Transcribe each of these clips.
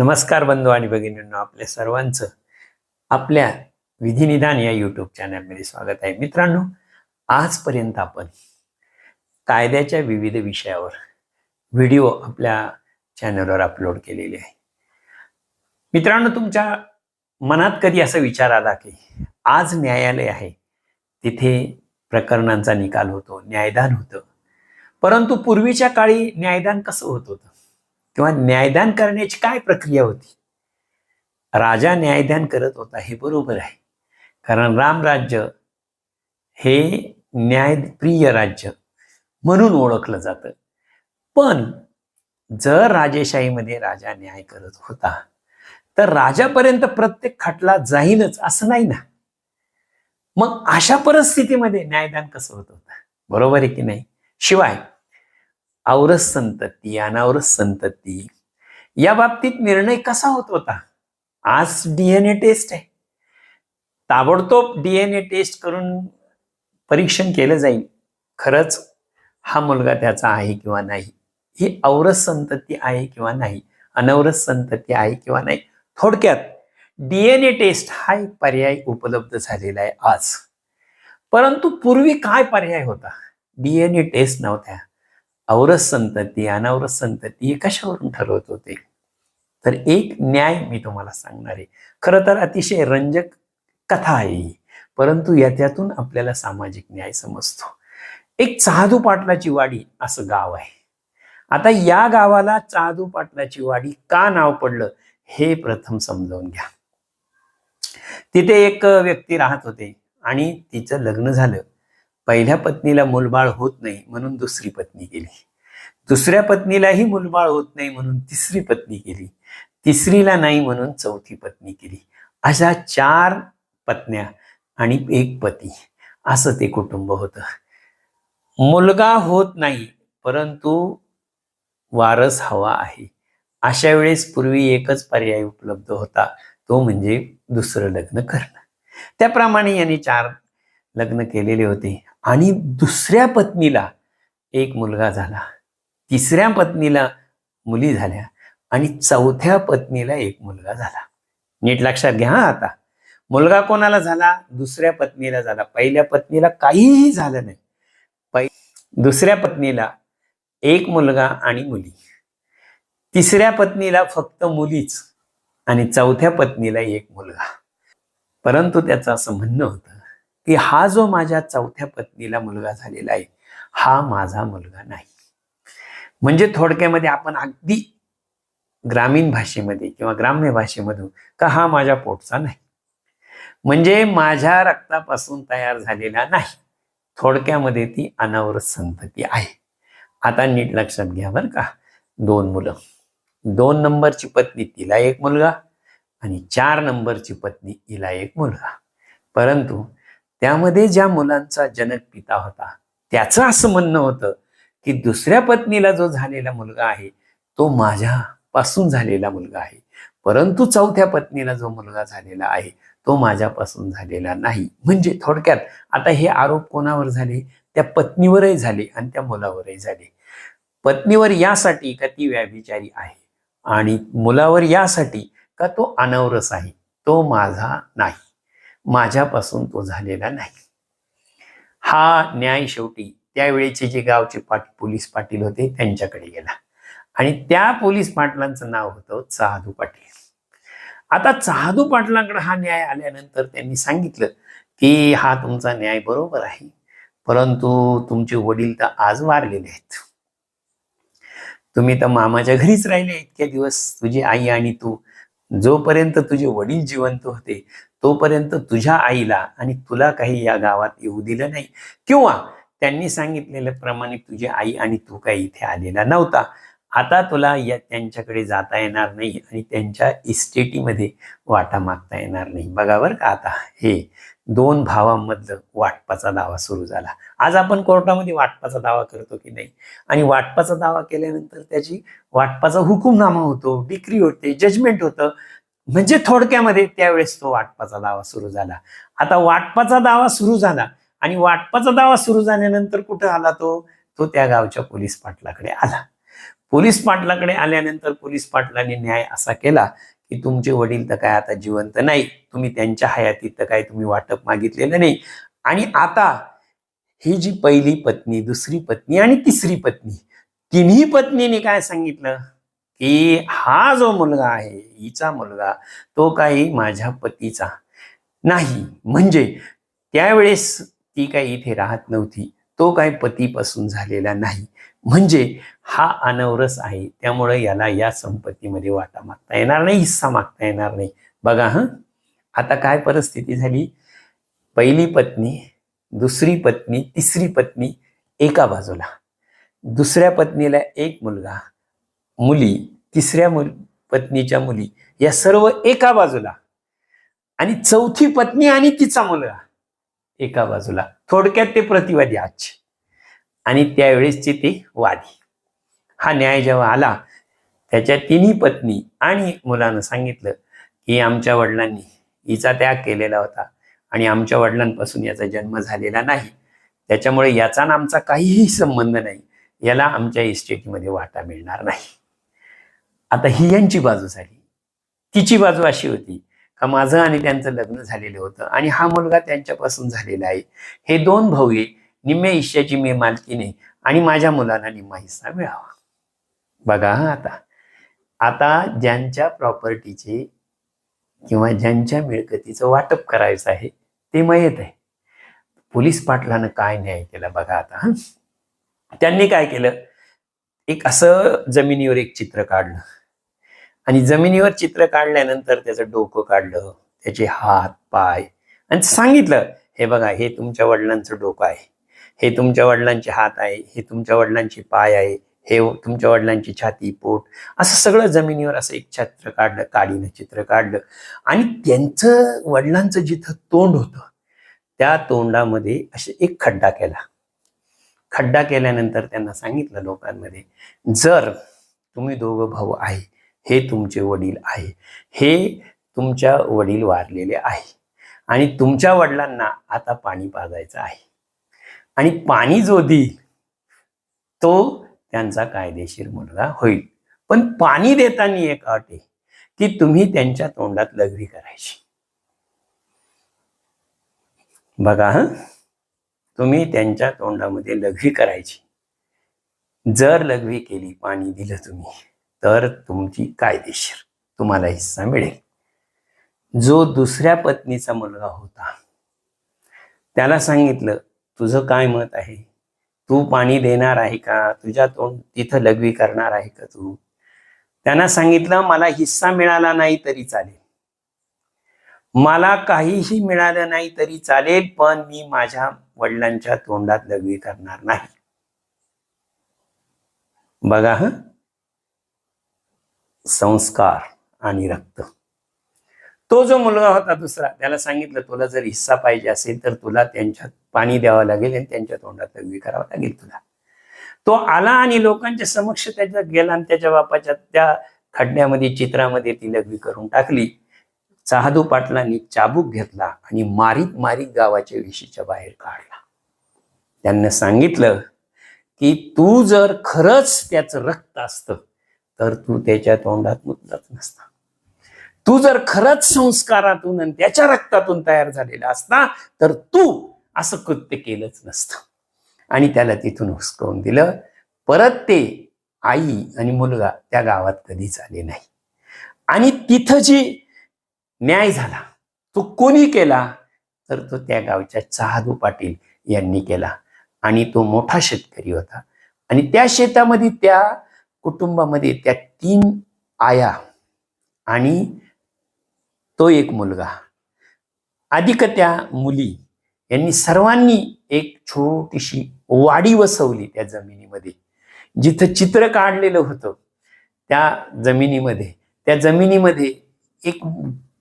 नमस्कार बंधू आणि भगिनींनो आपल्या सर्वांचं आपल्या विधिनिदान या युट्यूब चॅनलमध्ये स्वागत आहे. मित्रांनो आजपर्यंत आपण कायद्याच्या विविध विषयावर व्हिडिओ आपल्या चॅनलवर अपलोड केलेले आहे. मित्रांनो तुमच्या मनात कधी असा विचार आला की आज न्यायालय आहे तिथे प्रकरणांचा निकाल होतो न्यायदान होतं परंतु पूर्वीच्या काळी न्यायदान कसं होत होतं? किंवा न्यायदान करण्याची काय प्रक्रिया होती? राजा न्यायदान करत होता हे बरोबर आहे. कारण रामराज्य हे न्यायप्रिय राज्य म्हणून ओळखलं जातं. पण जर राजेशाहीमध्ये राजा न्याय करत होता तर राजापर्यंत प्रत्येक खटला जाईलच असं नाही ना? मग अशा परिस्थितीमध्ये न्यायदान कसं होत होतं? बरोबर आहे की नाही? शिवाय औरस संतती अनावरस संतती. या बाबतीत निर्णय कसा होत होता? आज डीएनए टेस्ट आहे. ताबडतोब डीएनए टेस्ट करून परीक्षण केलं जाईल. खरंच हा मुलगा त्याचा आहे किंवा नाही? ही औरस संतती आहे किंवा नाही? अनवरस संतती आहे किंवा नाही? थोडक्यात डीएनए टेस्ट हा एक पर्याय उपलब्ध झालेला आहे आज. परंतु पूर्वी काय पर्याय होता? डीएनए टेस्ट नव्हत्या. औरस संतती अनावरस संतती हे कशावरून ठरवत होते? तर एक न्याय मी तुम्हाला सांगणार आहे. खरं तर अतिशय रंजक कथा आहे ही. परंतु याच्यातून आपल्याला सामाजिक न्याय समजतो. एक चादू पाटलाची वाडी असं गाव आहे. आता या गावाला चादू पाटलाची वाडी का नाव पडलं हे प्रथम समजावून घ्या. तिथे एक व्यक्ती राहत होते आणि तिचं लग्न झालं. पहिल्या पत्नीला मुलबाळ होत नाही म्हणून दुसरी पत्नी केली दुसऱ्या पत्नीलाही मुलबाळ होत नाही म्हणून तिसरी पत्नी केली. तिसरीला नाही म्हणून चौथी पत्नी केली. अशा चार पत्न्या आणि एक पती. असं ते कुटुंब होतं. मुलगा होत नाही परंतु वारस हवा आहे. अशा वेळेस पूर्वी एकच पर्याय उपलब्ध होता. तो म्हणजे दुसरं लग्न करणं. त्याप्रमाणे यांनी चार लग्न केलेले होते. आणि दुसऱ्या पत्नीला एक मुलगा झाला. तिसऱ्या पत्नीला मुली झाल्या आणि चौथ्या पत्नीला एक मुलगा झाला. नीट लक्षात घ्या हा आता. मुलगा कोणाला झाला? दुसऱ्या पत्नीला झाला. पहिल्या पत्नीला काहीही झालं नाही. पै दुसऱ्या पत्नीला एक मुलगा आणि मुली. तिसऱ्या पत्नीला फक्त मुलीच आणि चौथ्या पत्नीला एक मुलगा. परंतु त्याचं असं म्हणणं होतं की हा जो माझ्या चौथ्या पत्नीला मुलगा झालेला आहे हा माझा मुलगा नाही. म्हणजे थोडक्यामध्ये आपण अगदी ग्रामीण भाषेमध्ये किंवा ग्राम्य भाषेमधून का हा माझ्या पोटचा नाही. म्हणजे माझ्या रक्तापासून तयार झालेला नाही. थोडक्यामध्ये ती अनावर संतती आहे. आता नीट लक्षात घ्या बरं का. दोन मुलं. दोन नंबरची पत्नी तिला एक मुलगा आणि चार नंबरची पत्नी हिला एक मुलगा. परंतु त्यामध्ये ज्या मुलांचा जनक पिता होता त्याचं असं म्हणणं होतं की दुसऱ्या पत्नीला जो झालेला मुलगा आहे तो माझ्यापासून झालेला मुलगा आहे. परंतु चौथ्या पत्नीला जो मुलगा झालेला आहे तो माझ्यापासून झालेला नाही. म्हणजे थोडक्यात आता हे आरोप कोणावर झाले? त्या पत्नीवरही झाले आणि त्या मुलावरही झाले. पत्नीवर यासाठी का ती व्याभिचारी आहे? आणि मुलावर यासाठी का तो अनवरस आहे? तो माझा नाही. माझ्यापासून तो झालेला नाही. हा न्याय शेवटी त्यावेळेचे जे गावचे पाटील पोलीस पाटील होते त्यांच्याकडे गेला. आणि त्या पोलीस पाटलांचं नाव होतं चहादू पाटील. आता चहादू पाटलांकडे हा न्याय आल्यानंतर त्यांनी सांगितलं की हा तुमचा न्याय बरोबर आहे परंतु तुमचे वडील तर आज वारलेले आहेत. तुम्ही तर मामाच्या घरीच राहिले इतक्या दिवस. तुझी आई आणि तू जोपर्यंत तुझे वडील जिवंत होते तोपर्यंत तुझ्या आईला आणि तुला काही या गावात येऊ दिलं नाही. किंवा त्यांनी सांगितलेल्याप्रमाणे तुझी आई आणि तू काही इथे आलेला नव्हता. आता तुला या त्यांच्याकडे जाता येणार नाही आणि त्यांच्या इस्टेटीमध्ये वाटा मागता येणार नाही. बघा बरं का आता हे दोन भावांमधलं वाटपाचा दावा सुरू झाला. आज आपण कोर्टामध्ये वाटपाचा दावा करतो की नाही? आणि वाटपाचा दावा केल्यानंतर त्याची वाटपाचा हुकुमनामा होतो डिक्री होते जजमेंट होतं. म्हणजे थोडक्यामध्ये त्यावेळेस तो वाटपाचा दावा सुरू झाला. आता वाटपाचा दावा सुरू झाला. आणि वाटपाचा दावा सुरू झाल्यानंतर कुठं आला तो? तो त्या गावच्या पोलीस पाटलाकडे आला. पोलीस पाटलाकडे आल्यानंतर पोलीस पाटलांनी न्याय असा केला की तुमचे वडील तर काय आता जिवंत नाही. तुम्ही त्यांच्या हयातीत तर काय तुम्ही वाटप मागितलेलं नाही. आणि आता ही जी पहिली पत्नी दुसरी पत्नी आणि तिसरी पत्नी तिन्ही पत्नीने काय सांगितलं? की हा जो मुलगा आहे हिचा मुलगा तो काही माझ्या पतीचा नाही. म्हणजे त्यावेळेस ती काही इथे राहत नव्हती. तो काही पतीपासून झालेला नाही. म्हणजे हा अनवरस आहे. त्यामुळे याला या संपत्तीमध्ये वाटा मागता येणार नाही हिस्सा मागता येणार नाही. बघा हं? आता काय परिस्थिती झाली? पहिली पत्नी दुसरी पत्नी तिसरी पत्नी एका बाजूला. दुसऱ्या पत्नीला एक मुलगा मुली तिसऱ्या मुल पत्नीच्या मुली या सर्व एका बाजूला. आणि चौथी पत्नी आणि तिचा मुलगा. एका बाजूला. थोडक्यात ते प्रतिवादी आज आणि त्यावेळेसचे ते वादी. हा न्याय जेव्हा आला त्याच्या तिन्ही पत्नी आणि मुलानं सांगितलं की आमच्या वडिलांनी हिचा त्याग केलेला होता आणि आमच्या वडिलांपासून याचा जन्म झालेला नाही. त्याच्यामुळे याचा ना आमचा काहीही संबंध नाही. याला आमच्या इस्टेटीमध्ये वाटा मिळणार नाही. आता ही यांची बाजू झाली. तिची बाजू अशी होती. का माझं आणि त्यांचं लग्न झालेलं होतं. आणि हा मुलगा त्यांच्यापासून झालेला आहे. हे दोन भाऊ निम्म्या इश्याची मी मालकीने आणि माझ्या मुलाला निम्मा हिस्सा मिळावा. बघा हा आता. आता ज्यांच्या प्रॉपर्टीचे किंवा ज्यांच्या मिळकतीचं वाटप करायचं आहे ते मयत आहे. पोलीस पाटलानं काय न्याय केला बघा आता हं? त्यांनी काय केलं? एक असं जमिनीवर एक चित्र काढलं. आणि जमिनीवर चित्र काढल्यानंतर त्याचं डोकं काढलं त्याचे हात पाय. आणि सांगितलं हे बघा हे तुमच्या वडिलांचं डोकं आहे. हे तुमच्या वडिलांचे हात आहे. हे तुमच्या वडिलांचे पाय आहे. हे तुमच्या वडिलांची छाती पोट. असं सगळं जमिनीवर असं एक छत्र काढलं काडीनं चित्र काढलं. आणि त्यांचं वडिलांचं जिथं तोंड होतं त्या तोंडामध्ये असे एक खड्डा केला. खड्डा केल्यानंतर त्यांना सांगितलं लोकांमध्ये जर तुम्ही दोघं भाऊ आहे हे तुमचे वडील आहे. हे तुमच्या वडील वारलेले आहे. आणि तुमच्या वडिलांना आता पाणी पाजायचं आहे. आणि पाणी जो देईल तो त्यांचा कायदेशीर मुलगा होईल. पण पाणी देताना एक अट आहे की तुम्ही त्यांच्या तोंडात लघवी करायची. बघा तुम्ही त्यांच्या तोंडामध्ये लघवी करायची. जर लघवी केली पाणी दिलं तुम्ही. तर तुमची कायदेशीर तुम्हाला हिस्सा मिळेल. जो दुसऱ्या पत्नीचा मुलगा होता त्याला सांगितलं तुझं काय मत आहे? तू पाणी देणार आहे का? तुझ्या तोंड तिथं लघवी करणार आहे का तू? त्यांना सांगितलं मला हिस्सा मिळाला नाही तरी चालेल. मला काहीही मिळालं नाही तरी चालेल पण मी माझ्या वडिलांच्या तोंडात लघवी करणार नाही. बघा हं. संस्कार आणि रक्त. तो जो मुलगा होता दुसरा त्याला सांगितलं तुला जर हिस्सा पाहिजे असेल तर तुला त्यांच्यात पाणी द्यावं लागेल आणि त्यांच्या तोंडात लघवी करावं लागेल तुला. तो आला आणि लोकांच्या समक्ष त्याच्या गेला आणि त्याच्या बापाच्या त्या खड्ड्यामध्ये चित्रामध्ये ती लघवी करून टाकली. चाहदू पाटलांनी चाबूक घेतला आणि मारीत मारीत गावाच्या विशीच्या बाहेर काढला. त्यांना सांगितलं की तू जर खरंच त्याचं रक्त असतं तर तू त्याच्या तोंडात मुतलाच नसता. तू जर खरंच संस्कारातून आणि त्याच्या रक्तातून तयार झालेला असता तर तू असं कृत्य केलंच नसतं. आणि त्याला तिथून हुसकवून दिलं. परत ते आई आणि मुलगा त्या गावात कधीच आले नाही. आणि तिथं जी न्याय झाला तो कोणी केला तर तो त्या गावच्या चहादू पाटील यांनी केला. आणि तो मोठा शेतकरी होता. आणि त्या शेतामध्ये त्या कुटुंबामध्ये त्या तीन आया आणि तो एक मुलगा. अधिक त्या मुली यांनी सर्वांनी एक छोटीशी वाडी वसवली त्या जमिनीमध्ये. जिथं चित्र काढलेलं होतं त्या जमिनीमध्ये त्या जमिनीमध्ये एक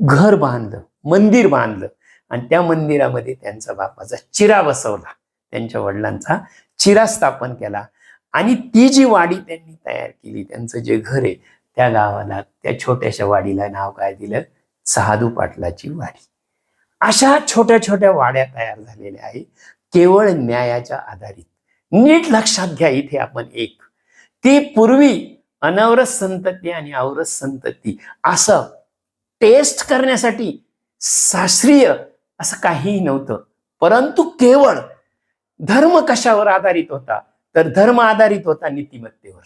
घर बांधलं मंदिर बांधलं आणि त्या मंदिरामध्ये त्यांचा बापाचा चिरा बसवला. त्यांच्या वडिलांचा चिरा स्थापन केला. आणि ती जी वाडी त्यांनी तयार केली त्यांचं जे घर आहे त्या गावाला त्या छोट्याशा वाडीला नाव काय दिलं? सहादू पाटलाची वाडी. अशा छोट्या छोट्या वाड्या तयार झालेल्या आहेत केवळ न्यायाच्या आधारित. नीट लक्षात घ्या इथे आपण एक. ती पूर्वी अनवरस संतती आणि अवरस संतती असं टेस्ट करण्यासाठी शास्त्रीय असं काहीही नव्हतं. परंतु केवळ धर्म कशावर आधारित होता? तर धर्म आधारित होता नीतिमत्तेवर.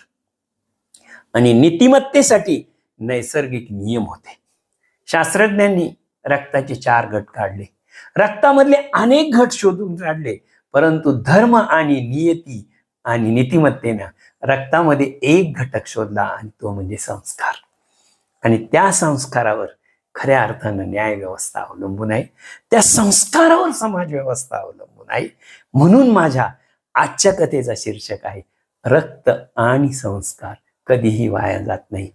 आणि नीतिमत्तेसाठी नैसर्गिक नियम होते. शास्त्रज्ञांनी रक्ताचे चार गट काढले. रक्तामधले अनेक घट शोधून काढले परंतु धर्म आणि नियती आणि नीतिमत्तेनं रक्तामध्ये एक घटक शोधला आणि तो म्हणजे संस्कार. आणि त्या संस्कारावर खऱ्या अर्थानं न्याय व्यवस्था अवलंबून आहे. त्या संस्कारावर समाज व्यवस्था अवलंबून आहे. म्हणून माझ्या आजच्या कथेचा शीर्षक आहे रक्त आणि संस्कार. कधीही वाया जात नाही.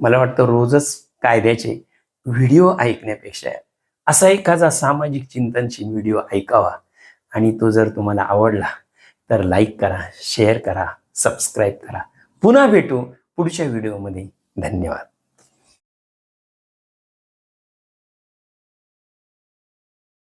मला वाटतं रोजच कायद्याचे व्हिडिओ ऐकण्यापेक्षा असा एखादा सामाजिक चिंतनशील व्हिडिओ ऐकावा. आणि तो जर तुम्हाला आवडला तर लाईक करा शेअर करा सबस्क्राईब करा. पुन्हा भेटू पुढच्या व्हिडिओमध्ये. धन्यवाद.